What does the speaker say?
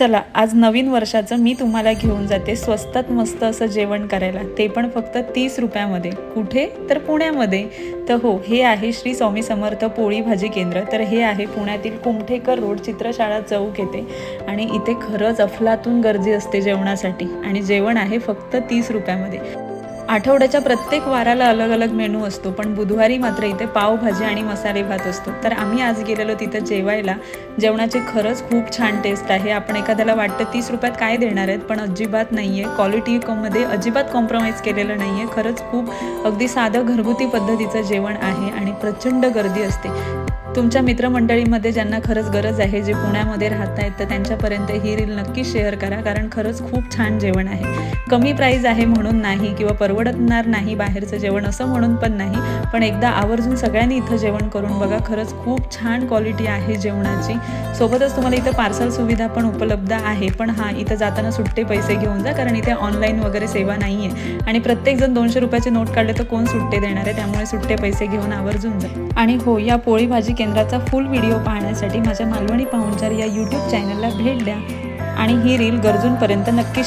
चला आज नवीन वर्षाचं मी तुम्हाला घेऊन जाते स्वस्तात मस्त असं जेवण करायला. ते पण फक्त तीस रुपयामध्ये. कुठे? तर पुण्यामध्ये. तर हो हे आहे श्री स्वामी समर्थ पोळी भाजी केंद्र. तर हे आहे पुण्यातील कुमठेकर रोड चित्रशाळा चौक येते आणि इथे खरंच अफलातून गर्दी असते जेवणासाठी. आणि जेवण आहे फक्त तीस रुपयामध्ये. आठवड्याच्या प्रत्येक वाराला अलग अलग मेनू असतो पण बुधवारी मात्र इथे पावभाजी आणि मसाले भात असतो. तर आम्ही आज गेलेलो तिथं जेवायला. जेवणाची खरंच खूप छान टेस्ट आहे. आपण एखाद्याला वाटतं तीस रुपयात काय देणार आहेत पण अजिबात नाही आहे क्वालिटीमध्ये अजिबात कॉम्प्रोमाइज केलेलं नाही आहे खरंच खूप अगदी साधं घरगुती पद्धतीचं जेवण आहे आणि प्रचंड गर्दी असते. तुमच्या मित्रमंडळीमध्ये ज्यांना खरंच गरज आहे जे पुण्यामध्ये राहत आहेत तर त्यांच्यापर्यंत ही रील नक्की शेअर करा कारण खरंच खूप छान जेवण आहे. कमी प्राईज आहे म्हणून नाही किंवा आवडणार नाही बाहेरचं जेवण असं म्हणून पण नाही. पण एकदा आवर्जून सगळ्यांनी इथं जेवण करून बघा खरंच खूप छान क्वालिटी आहे जेवणाची. सोबतच तुम्हाला इथं पार्सल सुविधा पण उपलब्ध आहे. पण हां इथं जाताना सुट्टे पैसे घेऊन जा कारण इथे ऑनलाईन वगैरे सेवा नाही आहे आणि प्रत्येकजण दोनशे रुपयाचे नोट काढले तर कोण सुट्टे देणार आहे? त्यामुळे सुट्टे पैसे घेऊन आवर्जून जा. आणि हो या पोळी भाजी केंद्राचा फुल व्हिडिओ पाहण्यासाठी माझ्या मालवणी पाहुणचार या यूट्यूब चॅनलला भेट द्या. आणि ही रील गरजूंपर्यंत नक्की